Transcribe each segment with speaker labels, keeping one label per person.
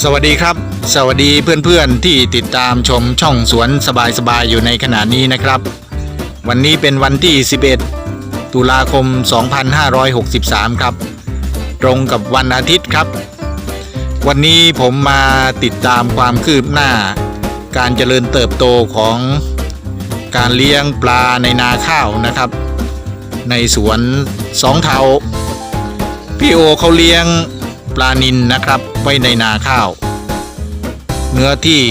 Speaker 1: สวัสดีครับ สวัสดีเพื่อนๆที่ติดตามชมช่องสวนสบายๆอยู่ในขณะนี้นะครับ วันนี้เป็นวันที่ 11 ตุลาคม 2563 ครับ ตรงกับวันอาทิตย์ครับ วันนี้ผมมาติดตามความคืบหน้า การเจริญเติบโตของการเลี้ยงปลาในนาข้าวนะครับ ในสวนสองเทาพี่โอเขาเลี้ยง ปลานินนะครับ ไว้ในนาข้าว เนื้อที่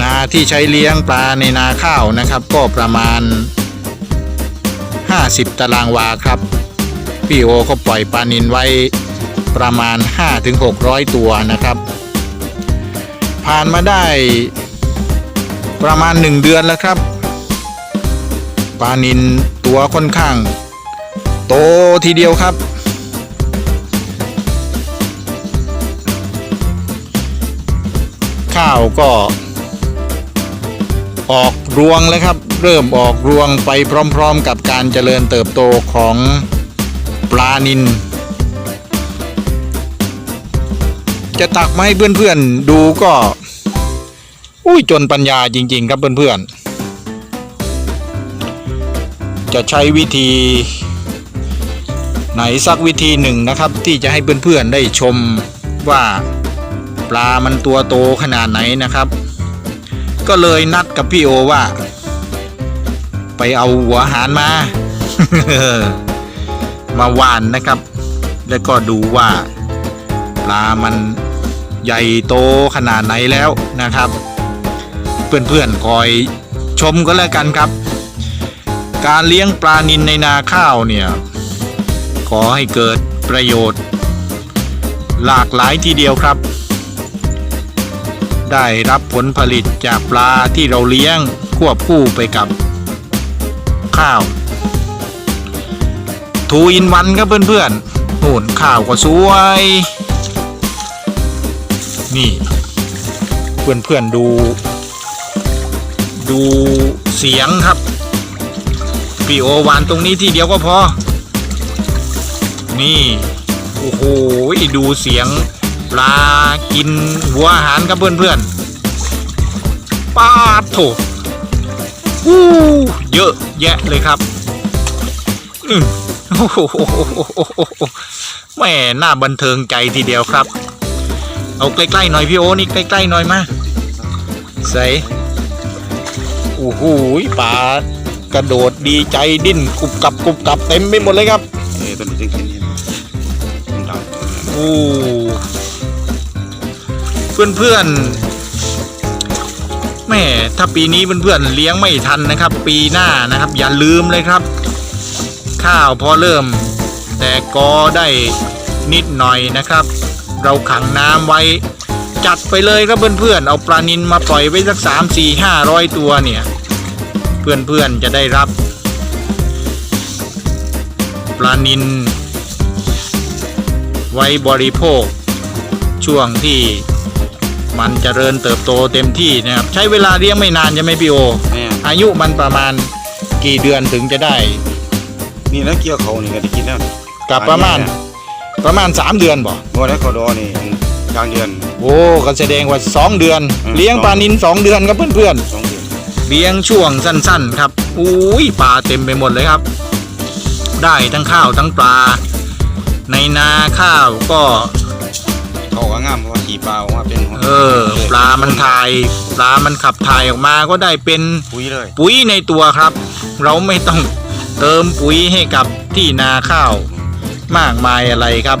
Speaker 1: นาที่ใช้เลี้ยงปลาในนาข้าวนะครับ ก็ประมาณ 50 ตารางวาครับ พี่โอเขาปล่อยปลานินไว้ประมาณ 5-600 ตัวนะครับ ผ่านมาได้ประมาณ 1 เดือนแล้วครับปลานินตัวค่อนข้าง โตทีเดียวครับ ข้าวก็ ออกรวงแล้วครับ เริ่มออกรวงไปพร้อมๆกับการเจริญเติบโตของปลานิน จะตักมาให้เพื่อนๆดูก็ อุ้ยจนปัญญาจริง ๆ ครับเพื่อนๆ จะใช้วิธีไหนสักวิธีหนึ่งนะครับที่จะให้เพื่อนๆได้ชมว่า ปลามันตัวโตขนาดไหนนะครับ ก็เลยนัดกับพี่โอว่า ไปเอาหัวหารมา มาหว่านนะครับ แล้วก็ดูว่า ปลามันใหญ่โตขนาดไหนแล้วนะครับ เพื่อนๆคอยชมก็แล้วกันครับ การเลี้ยงปลานินในนาข้าวเนี่ยขอให้เกิดประโยชน์ หลากหลายทีเดียวครับ ได้รับผลผลิตจากปลาที่เราเลี้ยงควบคู่ไปกับข้าวทูอินวันครับเพื่อนๆนู่นข้าวก็สวย นี่ เพื่อนๆดู ดูเสียงครับปีโอหวานตรงนี้ทีเดียวก็พอ นี่ โอ้โห ดูเสียง ปลากินหัวอาหารครับเพื่อนๆป้าดโถอู้เยอะแยะเลยครับอืมโอ้โหแม่น่าบันเทิงใจทีเดียวครับ เอาใกล้ๆหน่อยพี่โอนี่ใกล้ๆหน่อยมาใส่โอ้โหปลากระโดดดีใจดิ้นกุบกับกุบกับเต็มไปหมดเลยครับ
Speaker 2: เออตัวนี้จึงเห็นเห็นมันด
Speaker 1: โอ้ เพื่อนเพื่อนๆแม่ถ้าปีนี้เพื่อนๆเลี้ยงไม่ทันนะครับ ปีหน้านะครับ อย่าลืมเลยครับ ข้าวพอเริ่ม แต่กอได้นิดหน่อยนะครับ เราขังน้ำไว้ จัดไปเลยครับเพื่อนๆเอาปลานินมาปล่อยไว้สักสามสี่ห้าร้อยตัวเนี่ย เพื่อนๆจะได้รับ ปลานินไว้บริโภคช่วงที่ มันจเจริญเติบโตเต็มที่นะครับใช้เวลาเลี้ยงไม่นานใช่ไหมพี่โอำ
Speaker 2: แม่
Speaker 1: อายุมันประมาณกี่เดือนถึงจะได้
Speaker 2: นี่แล้วเกี่ยวเขานี่ก็ได้กินแล้ว
Speaker 1: กับประมาณประมาณ 3 เดือนบ่
Speaker 2: บ่ได้เขาดอนี่กลางเดือน
Speaker 1: โอ้ก็แสดงว่า 2 เดือน
Speaker 2: อืม
Speaker 1: เลี้ยงปลานิน2 เดือนครับเพื่อน
Speaker 2: สองเดือน
Speaker 1: ๆเลี้ยงช่วงสั้นๆ ครับอุ้ยปลาเต็มไปหมดเลยครับ ได้ทั้งข้าวทั้งปลา ในนาข้าวก็
Speaker 2: เขาก็งามเพราะว่าขี่ปลาออกมาเป็น
Speaker 1: เออ ปลามันถ่าย ปลามันขับถ่ายออกมาก็ได้เป็น
Speaker 2: ปุ๋ยเลย
Speaker 1: ปุ๋ยในตัวครับ เราไม่ต้องเติมปุ๋ยให้กับที่นาข้าว มากมายอะไรครับ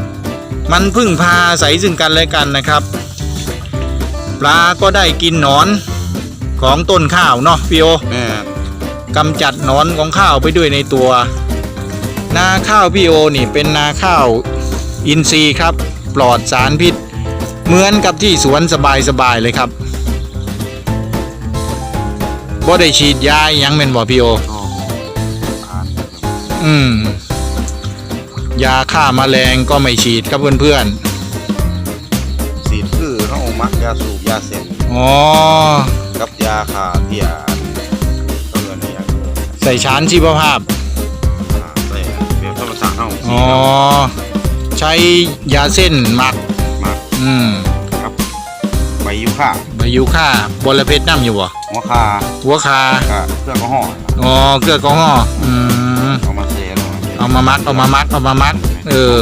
Speaker 1: มันพึ่งพาอาศัยซึ่งกันและกันนะครับ ปลาก็ได้กินหนอนของต้นข้าวเนาะพี่โอ
Speaker 2: แม่
Speaker 1: กำจัดหนอนของข้าวไปด้วยในตัว นาข้าวพี่โอนี่เป็นนาข้าวอินทรีย์ครับ ปลอดสารพิษ เหมือนกับที่สวนสบายๆเลยครับบ่ได้ฉีดยาอิหยังเป็นบ่พี่โอ
Speaker 2: อ๋อผ่าน
Speaker 1: อืม ยาฆ่าแมลงก็ไม่ฉีดครับเพื่อน
Speaker 2: สีดคือเขาเอามักยาสูบยาเส้น
Speaker 1: ๆอ๋อ
Speaker 2: กับยาขาเทียนเออนี่อย่างเออ
Speaker 1: ใส่ชานชีวภาพ
Speaker 2: อ่าใส่แบบธรรมชาติเฮา
Speaker 1: อ๋อ ใช้ยาเส้นหมัก
Speaker 2: ม
Speaker 1: อืม
Speaker 2: ครับใบยูค่า
Speaker 1: ใบยูค่าบอระเพ็ดน้ำอยู่บ่
Speaker 2: หัวคา
Speaker 1: หัวคา
Speaker 2: ก็เครื่องก็ห่อ
Speaker 1: อ๋อเกลือแอลกอฮอล์อืม
Speaker 2: เอามาเซลง
Speaker 1: เอามามัดเอามามัดเอามามัด เออ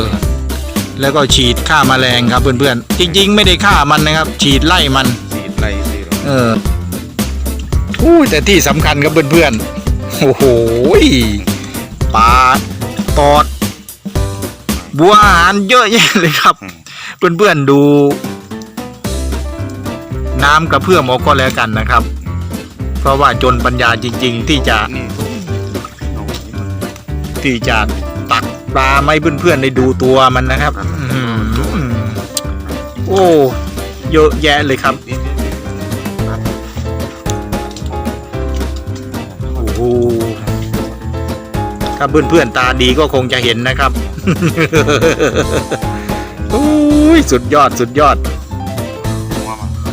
Speaker 1: แล้วก็ฉีดฆ่าแมลงครับเพื่อนๆจริง ๆ ไม่ได้ฆ่ามันนะครับ ฉีดไล่มัน
Speaker 2: สีดไรสีด
Speaker 1: เอออู้แต่ที่สำคัญครับเพื่อนๆโอ้โหยปลาตอดบัวอาหารเยอะแยะเลยครับ เพื่อนๆดู น้ำกระเพื่อมอกก็แล้วกันนะครับ เพราะว่าจนปัญญาจริง ๆ ที่จะที่จะตักปลาไม่เพื่อนๆได้ดูตัวมันนะครับโอ้เยอะแยะเลยครับโอ้โหถ้าเพื่อนๆตาดีก็คงจะเห็นนะครับ ยสุดยอดสุดยอด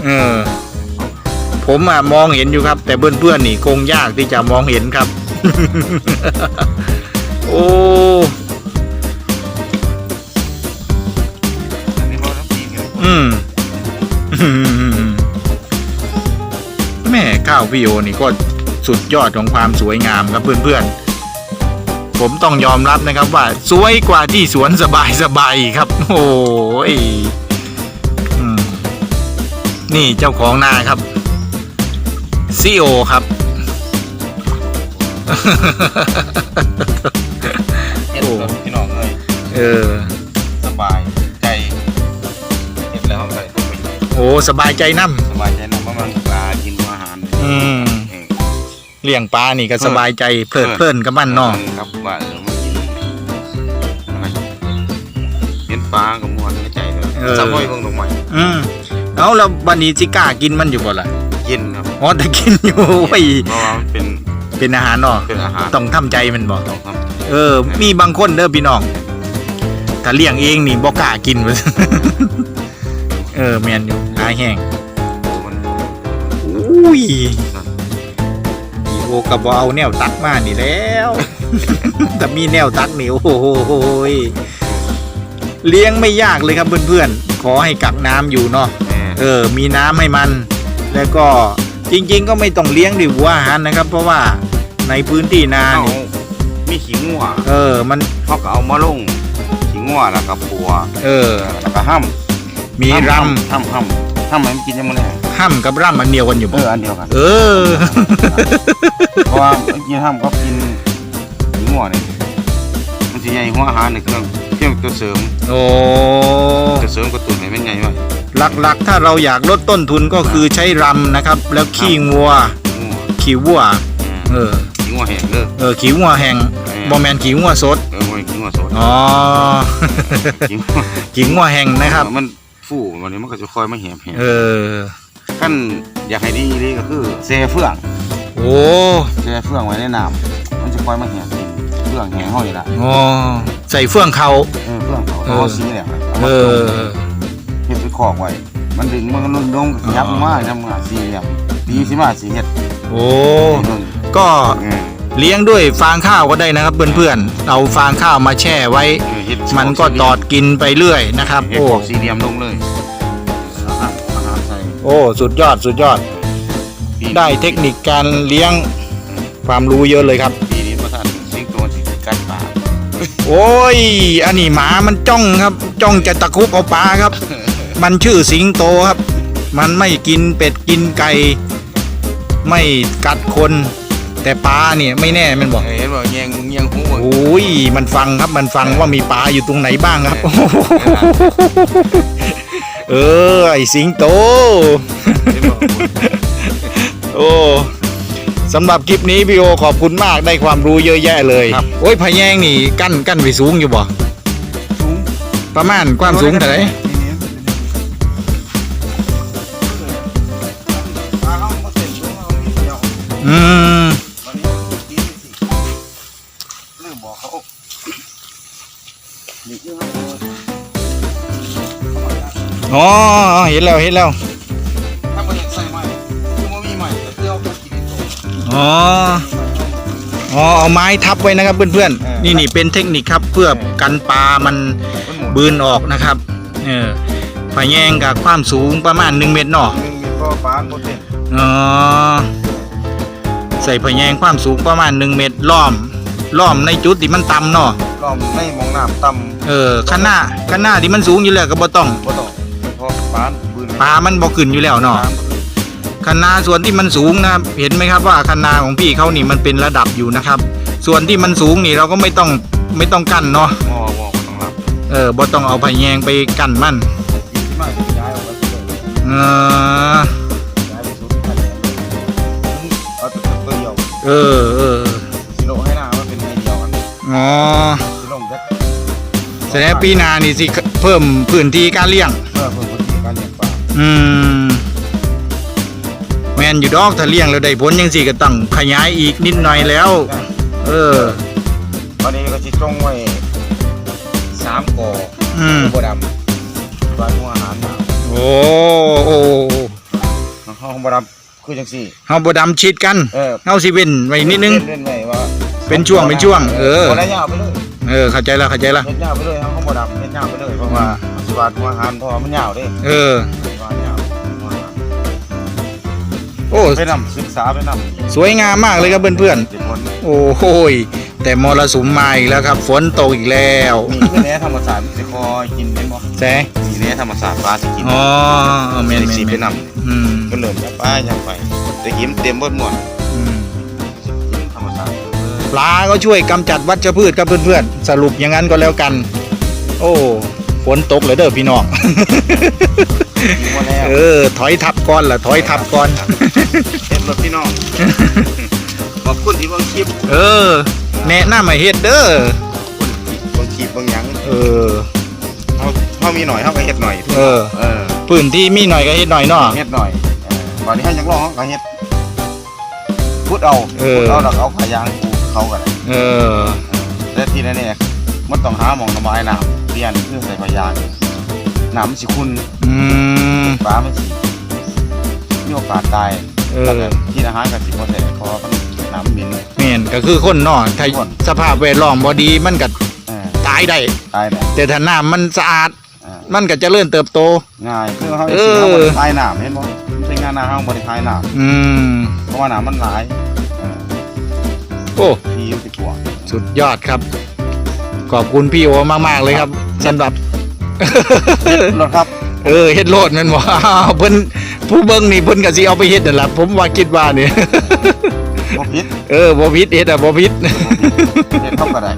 Speaker 1: เออ ผมอะมองเห็นอยู่ครับ แต่เพื่อนๆนี่คงยากที่จะมองเห็นครับ โอ้อืมแม่ข้าวพี่โอนี่ก็สุดยอดของความสวยงามครับเพื่อนๆ ผมต้องยอมรับนะครับว่า สวยกว่าที่สวนสบายสบายๆครับ โอ้ยอืมนี่เจ้าของนาครับซีโอครับ
Speaker 2: เห็ดแบบพี่น้องเลย
Speaker 1: เออ
Speaker 2: สบายใจเห็ดแล้วเลย
Speaker 1: โอ้สบายใจน้
Speaker 2: สบายใจนะเพราะมันปลากินอาหารำ
Speaker 1: อืม
Speaker 2: เอง
Speaker 1: เลี้ยงปลานี่ก็สบายใจเพลิดเพลินกับมันเนาะ
Speaker 2: ครับว่าเออมันกินอะไรเห็นปลากับมวนในใจเลยสะพอยเพิ่งลงใหม่
Speaker 1: อืมเอาแล้ววันนี้จิกล้ากินมันอยู่บ่ล่ะ
Speaker 2: กินครับ
Speaker 1: อ๋อแต่กินอยู่ไว้ย
Speaker 2: เพราะว่ามันเป็น
Speaker 1: เป็นอาหารเนาะ
Speaker 2: เป็นอาหาร
Speaker 1: ต้องทำใจมันบ่
Speaker 2: ต้องทำ
Speaker 1: เออ มีบางคนเด้อพี่น้องถ้าเลี้ยงเองนี่บ่กล้ากินว่าเออแม่นอยู่หายแห้ง
Speaker 2: มัน
Speaker 1: อุ้ยอี โอก็บ่เอาแนวตักมานี่แล้วแต่มีแนวตักนี่โอ้โหยเลี้ยงไม่ยากเลยครับเพื่อนๆ ขอให้กักน้ำอยู่เนาะ
Speaker 2: แม่
Speaker 1: เออ มีน้ำให้มัน แล้วก็จริง ๆ ก็ไม่ต้องเลี้ยงดิวัวอาหารนะครับ เพราะว่าในพื้นที่นา
Speaker 2: เอา
Speaker 1: นี่
Speaker 2: มีขี้งัว
Speaker 1: เออ มัน
Speaker 2: เขาก็เอามาลงขี้งัวแล้วก็ปัว
Speaker 1: เออ
Speaker 2: แล้วก็ห้ำ
Speaker 1: มีร
Speaker 2: ห้ำห้ำห้ำห้ำมันกินยังไงเนี่ยำ
Speaker 1: ห้ำกับร่ำมันเดียวกันอยู่
Speaker 2: เอ
Speaker 1: ปะ
Speaker 2: ออันเดียวกัน
Speaker 1: เออ
Speaker 2: เพราะว่าเมื่อกี้ห้ำก็กินขี้งัวเนี่ยมันจะใหญ่หัวอาหารในเครื่องเครื่องตัวเสริม
Speaker 1: โอ้
Speaker 2: ตัวเสริมกระตุ้นให้มันใหญ่ไว้
Speaker 1: หลักๆ ถ้าเราอยากลดต้นทุนก็คือใช้รำนะครับ แล้วขี้งัว
Speaker 2: งัว
Speaker 1: ขี้วัว เออ
Speaker 2: ขี้งัวแห้งเด้อ
Speaker 1: เออ ขี้งัวแห้งบอแมนขี้งัวสด
Speaker 2: เออมันขี้งัวสด
Speaker 1: อ๋อ
Speaker 2: ขี้งัว
Speaker 1: ขี้งัวแห้งนะครับ
Speaker 2: มันฟูวันนี้มันก็จะคอยมาแหบแหบ
Speaker 1: เออ
Speaker 2: ขั้นอยากให้ดีนี่ก็คือเซเฟื่อง
Speaker 1: โอ้
Speaker 2: เซเฟื่องไว้ในน้ำมันจะคอยมาแหบกินเฟื่องแห้งห้อยละ
Speaker 1: อ๋อใส่เฟื่องเขา
Speaker 2: เออเฟื่องเขา
Speaker 1: เออ
Speaker 2: เอาสีแหลมเอา
Speaker 1: เอ
Speaker 2: มาต้ม
Speaker 1: อ
Speaker 2: เฮ็ดไปคอกไว้ มันดึงมันก็ลงลงยับมายับมาสี่เหลี่ยมตีสิมาสี่เฮ็ด
Speaker 1: โอ้
Speaker 2: เบิ่ง
Speaker 1: ก็
Speaker 2: เออ
Speaker 1: เลี้ยงด้วยฟางข้าวก็ได้นะครับเพื่อนๆเอาฟางข้าวมาแช่ไว้
Speaker 2: เออเฮ็ด
Speaker 1: มันก็ตอดกินไปเรื่อยนะครับ
Speaker 2: เฮ็ด
Speaker 1: โอ้
Speaker 2: คอกสี่เหลี่ยมลงเลย
Speaker 1: โอ้สุดยอดสุดยอด
Speaker 2: ปี
Speaker 1: ได้เทคนิคการเลี้ยงความรู้เยอะเลยครับ
Speaker 2: ปีนี้มาทันสิงโตสิกัดปลา
Speaker 1: โอ้ย อันนี้หมามันจ้องครับ จ้องจะตะคุบเอาปลาครับ มันชื่อสิงโตครับ มันไม่กินเป็ดกินไก่ไม่กัดคน แต่ปลาเนี่ยไม่แน่มันบอก
Speaker 2: เห็นบ่แยงแยงหูบ่
Speaker 1: โอ้ยมันฟังครับมันฟังว่ามีปลาอยู่ตรงไหนบ้างครับ เออไอสิงโต
Speaker 2: เห็นบ่
Speaker 1: โอ้สำหรับคลิปนี้พี่โอขอบคุณมากได้ความรู้เยอะแยะเลยโอ้ยพะแยงนี่กั้นกั้นไปสูงอยู่บ่
Speaker 2: สูง
Speaker 1: ประมาณความสูงเท่าไหร่ อ๋อเห็นแล้วเห็นแล้ว
Speaker 2: ถ้าบ่อยากใส่ใหม่คือบ่มีใหม่แต่เพื่อเอาไปกินโต
Speaker 1: อ๋ออ๋อเอาไม้ทับไว้นะครับเพื่อนๆนี่นี่เป็นเทคนิคครับเพื่อกันปลามัน
Speaker 2: มันหมด
Speaker 1: บืนออกนะครับเออพะแยงกับความสูงประมาณ 1 เมตรเนาะ
Speaker 2: หนึ่งมีพ่อปานโมเต็น
Speaker 1: อ๋อใส่พะแยงความสูงประมาณ 1 เมตรล้อมล้อมในจุดที่มันต่ำเนาะ
Speaker 2: ล้อมในหมองน้ำต่ำ
Speaker 1: เออข้างหน้าข้างหน้าที่มันสูงอยู่แล้วก็บ่ต้อง
Speaker 2: บ่ต้อง เป็นพ่อปานปืน
Speaker 1: ปลามันบ่ขึ้นอยู่แล้วเนาะคันนาส่วนที่มันสูงนะครับเห็นไหมครับว่าคันนาของพี่เขานี่มันเป็นระดับอยู่นะครับ ส่วนที่มันสูงนี่เราก็ไม่ต้องไม่ต้องกั้นเนาะ
Speaker 2: หม้อหม้อบ่ต้องรับ
Speaker 1: เออบ่ต้องเอาพะแยงไปกั้นมัน
Speaker 2: ยิงขึ้นมาจะย้ายออกไปเลย
Speaker 1: เออ
Speaker 2: ย้ายไปสุดคันแหลมเอาแต่ตัวเดียว
Speaker 1: เออเออ
Speaker 2: สิโลให้หน้ามันเป็นไอเดียวกัน
Speaker 1: อ๋อ
Speaker 2: สิโลแจ็ค
Speaker 1: แสดงว่าปีหนานี่สิเพิ่มพื้นที่การเลี้ยง
Speaker 2: เพื่อเพิ่ม
Speaker 1: อืมแมนอยู่ดอกถ้าเลี้ยงแล้วได้ผลยังสิก็ต้องขยายอีกนิดหน่อยแล้ว เออ
Speaker 2: ตอนนี้ก็สิจงไว้สามกอ
Speaker 1: อืม
Speaker 2: บัวดำปลาหัวอาหารหนาว
Speaker 1: โอ้โอ้
Speaker 2: ห้องบัวดำคือจังสี่
Speaker 1: เฮาบ่ดำชิดกัน
Speaker 2: เออ
Speaker 1: เฮาสิเว้นไว้นิดนึง
Speaker 2: เล่นๆไว้ว่า
Speaker 1: เป็นช่วงเป็นช่วงเออ
Speaker 2: บ่ได้ยาวไปเลย
Speaker 1: เออ เข้าใจแล้วเข้าใจแล้ว
Speaker 2: เฮ็ดยาวไปเลยห้องบัวดำเฮ็ดยาวไปเลยเพราะว่าสิบาทหัวอาหารเพราะว่ามันยาวเด้
Speaker 1: เออ
Speaker 2: ไปนำศึกษาไปนำ
Speaker 1: สวยงามมากเลยครับเพื่อน
Speaker 2: เด็กคน
Speaker 1: ๆโอ้โหยแต่มรสุมมาอีกแล้วครับ ฝนตกอีกแล้ว
Speaker 2: มีคือแหน่ธรรมศาสตร์สิคอยกินเป็นบ่
Speaker 1: แสง
Speaker 2: มีแหน่ธรรมศาสตร์ปลาสิกิน
Speaker 1: อ๋อแมนแม
Speaker 2: สิ
Speaker 1: น
Speaker 2: ไป
Speaker 1: แมน
Speaker 2: นำ
Speaker 1: อืม
Speaker 2: ก็เริ่มจากปลาอย่างไปแต่กินเต็มเบิดหมด
Speaker 1: อืม
Speaker 2: กินธรรมศาสตร์
Speaker 1: ปลาก็ช่วยกำจัดวัชพืชครับเพื่อนๆ สรุปอย่างนั้นก็แล้วกัน โอ้ฝนตกเลยเด้อพี่น้อง
Speaker 2: กินหมดแล้ว
Speaker 1: เออ ถอยทับก่อนล่ะ ถอยทับก่อน
Speaker 2: เฮ็ดรถพี่น้อง ขอบคุณที่เบิ่งคลิป
Speaker 1: เออ แนะนำมาเฮ็ดเด้อ
Speaker 2: เบิ่งคลิปเบิ่งหยัง
Speaker 1: เออ
Speaker 2: เฮาเฮามีหน่อยเฮาก็เฮ็ดหน่อย
Speaker 1: เออ
Speaker 2: เออ
Speaker 1: พื้นที่มีหน่อยก็เฮ็ดหน่อยเนาะ
Speaker 2: เฮ็ดหน่อยเออวันนี้เฮาอยากลองเฮาก็เฮ็ดพุดเอา
Speaker 1: เออ
Speaker 2: พุดเอาแล้วก็เอาขายางปูเขาก็ได้
Speaker 1: เออ
Speaker 2: แต่ที่แน่ๆมันต้องหาหม่องระบายน้ำเปลี่ยนคือใส่ขายาง น้ำมันสิขุ่น
Speaker 1: อืม
Speaker 2: ปลามันสิมีโอกาสตาย
Speaker 1: เออ
Speaker 2: แล้วก็กินอาหารก็สิบ่ได้เพราะว่ามันน้ำมิน
Speaker 1: แม่นก็คือคนเนาะถ้า
Speaker 2: คน
Speaker 1: สภาพแวดล้อมบ่ดีมันก็
Speaker 2: เออ
Speaker 1: ตายได้
Speaker 2: ตายได้
Speaker 1: แต่ถ้าน้ำมันสะอาด
Speaker 2: เออ
Speaker 1: มันก็เจริญเติบโต
Speaker 2: ง่ายคือเฮา
Speaker 1: เอ
Speaker 2: สิ
Speaker 1: อ
Speaker 2: เฮาบ่ได้ทายน้ำเห็นบ่มันเป็นงานนาเฮาบ่ได้ทายน้
Speaker 1: อืมำ
Speaker 2: เพราะว่าน้ำมันหลายเออ
Speaker 1: โอ้
Speaker 2: ทีมันสิกว่า
Speaker 1: สุดยอดครับ ขอบคุณพี่โอมาก ๆ เลยครับสำหรับ
Speaker 2: รถครับ
Speaker 1: เออเฮ็ดโลดแมันว่าเพิ่นผู้เบิ่งนี่เพิ่นก็สิเอาไปเฮ็ดนั่นล่ะผมว่าคิดว่านี่
Speaker 2: บ่ผิด
Speaker 1: เออบ่ผิดเฮ็ดอะบ่ผิด
Speaker 2: เฮ็ดเท่าก็ได้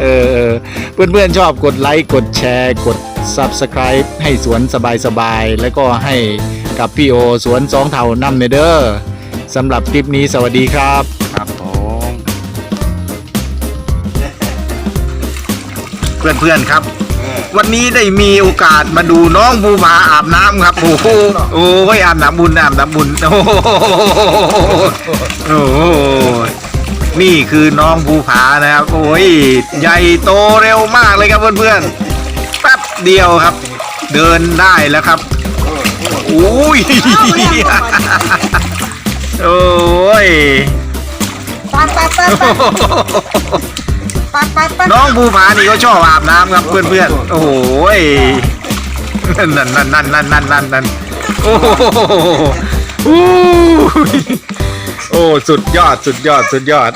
Speaker 1: เออเออเพื่อนๆชอบกดไลค์กดแชร์กด Subscribe ให้สวนสบายๆแล้วก็ให้กับพี่โอสวนสองเท่านำเนเด้อสำหรับคลิปนี้สวัสดีครับ
Speaker 2: ครับผม
Speaker 1: เพื่อนๆครับ
Speaker 2: เออ
Speaker 1: วันนี้ได้มีโอกาสมาดูน้องภูผาอาบน้ำครับ โอ้โหโอ้ยอาบน้ำบุญอาบน้ำบุญโอ้โหโอ้โหนี่คือน้องภูผานะครับ โอ้ยใหญ่โตเร็วมากเลยครับเพื่อนๆแป๊บเดียวครับ เดินได้แล้วครับโอ้ยโอ้ย
Speaker 3: ไปไปไปไน้
Speaker 1: องภูผานี่ก็ชอบอาบน้ำครับเพื่อนๆ โอ้โหยนั่นนั่นนั่นนั่นนั่นนั่นนั่นโอ้โหโอ้ สุดยอด สุดยอด สุดยอด